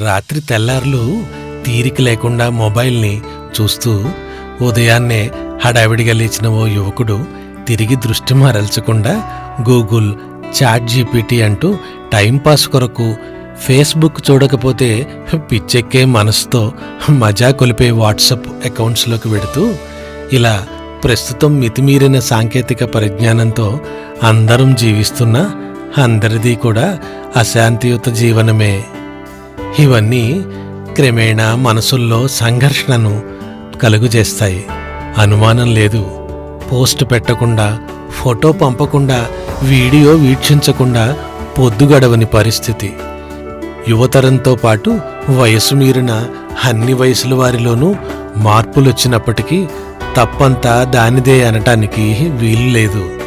రాత్రి తెల్లార్లు తీరిక లేకుండా మొబైల్ని చూస్తూ ఉదయాన్నే హడావిడిగా లేచిన ఓ యువకుడు తిరిగి దృష్టి మరల్చకుండా గూగుల్ చాట్ జీపీటీ అంటూ టైంపాస్ కొరకు ఫేస్బుక్ చూడకపోతే పిచ్చెక్కే మనసుతో మజా కొలిపే వాట్సప్ అకౌంట్స్లోకి వెడుతూ ఇలా ప్రస్తుతం మితిమీరిన సాంకేతిక పరిజ్ఞానంతో అందరం జీవిస్తున్నా అందరిది కూడా అశాంతియుత జీవనమే. ఇవన్నీ క్రమేణా మనసుల్లో సంఘర్షణను కలుగజేస్తాయి. అనుమానం లేదు. పోస్ట్ పెట్టకుండా ఫోటో పంపకుండా వీడియో వీక్షించకుండా పొద్దుగడవని పరిస్థితి. యువతరంతో పాటు వయసు మీరిన అన్ని వయసుల వారిలోనూ మార్పులొచ్చినప్పటికీ తప్పంతా దానిదే అనటానికి వీలు లేదు.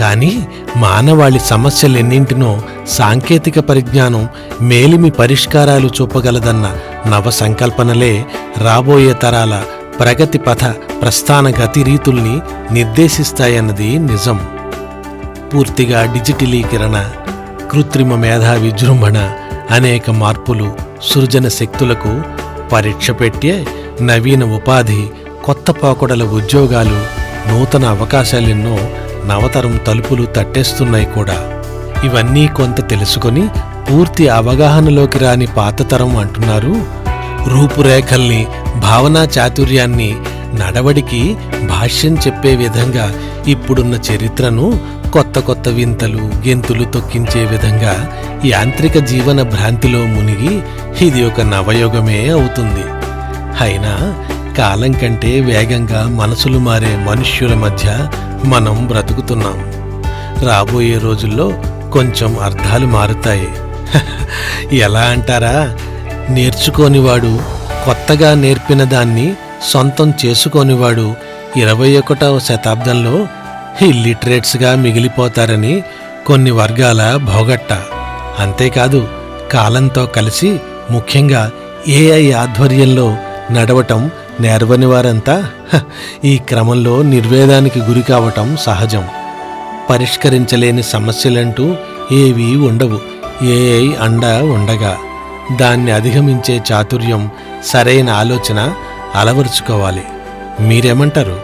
కానీ మానవాళి సమస్యలెన్నింటినో సాంకేతిక పరిజ్ఞానం మేలిమి పరిష్కారాలు చూపగలదన్న నవ సంకల్పనలే రాబోయే తరాల ప్రగతి పథ ప్రస్థాన గతి రీతుల్ని నిర్దేశిస్తాయన్నది నిజం. పూర్తిగా డిజిటలీకరణ కృత్రిమ మేధా విజృంభణ అనేక మార్పులు సృజన శక్తులకు పరీక్ష పెట్టే నవీన ఉపాధి కొత్త పోకడల ఉద్యోగాలు నూతన అవకాశాలెన్నో నవతరం తలుపులు తట్టేస్తున్నాయి కూడా. ఇవన్నీ కొంత తెలుసుకొని పూర్తి అవగాహనలోకి రాని పాతతరం అంటున్నారు. రూపురేఖల్ని భావనా చాతుర్యాన్ని నడవడికి భాష్యం చెప్పే విధంగా ఇప్పుడున్న చరిత్రను కొత్త కొత్త వింతలు గెంతులు తొక్కించే విధంగా యాంత్రిక జీవన భ్రాంతిలో మునిగి ఇది ఒక నవయుగమే అవుతుంది. అయినా కాలం కంటే వేగంగా మనసులు మారే మనుష్యుల మధ్య మనం బ్రతుకుతున్నాం. రాబోయే రోజుల్లో కొంచెం అర్థాలు మారుతాయి. ఎలా అంటారా? నేర్చుకోనివాడు కొత్తగా నేర్పిన దాన్ని సొంతం చేసుకోనివాడు ఇరవై ఒకటవ శతాబ్దంలో ఇల్లిటరేట్స్గా మిగిలిపోతారని కొన్ని వర్గాల భోగట్ట. అంతేకాదు కాలంతో కలిసి ముఖ్యంగా ఏఐ ఆధ్వర్యంలో నడవటం నేర్వని వారంతా ఈ క్రమంలో నిర్వేదానికి గురి కావటం సహజం. పరిష్కరించలేని సమస్యలంటూ ఏవీ ఉండవు. ఏఐ అండ ఉండగా దాన్ని అధిగమించే చాతుర్యం సరైన ఆలోచన అలవరుచుకోవాలి. మీరేమంటారు?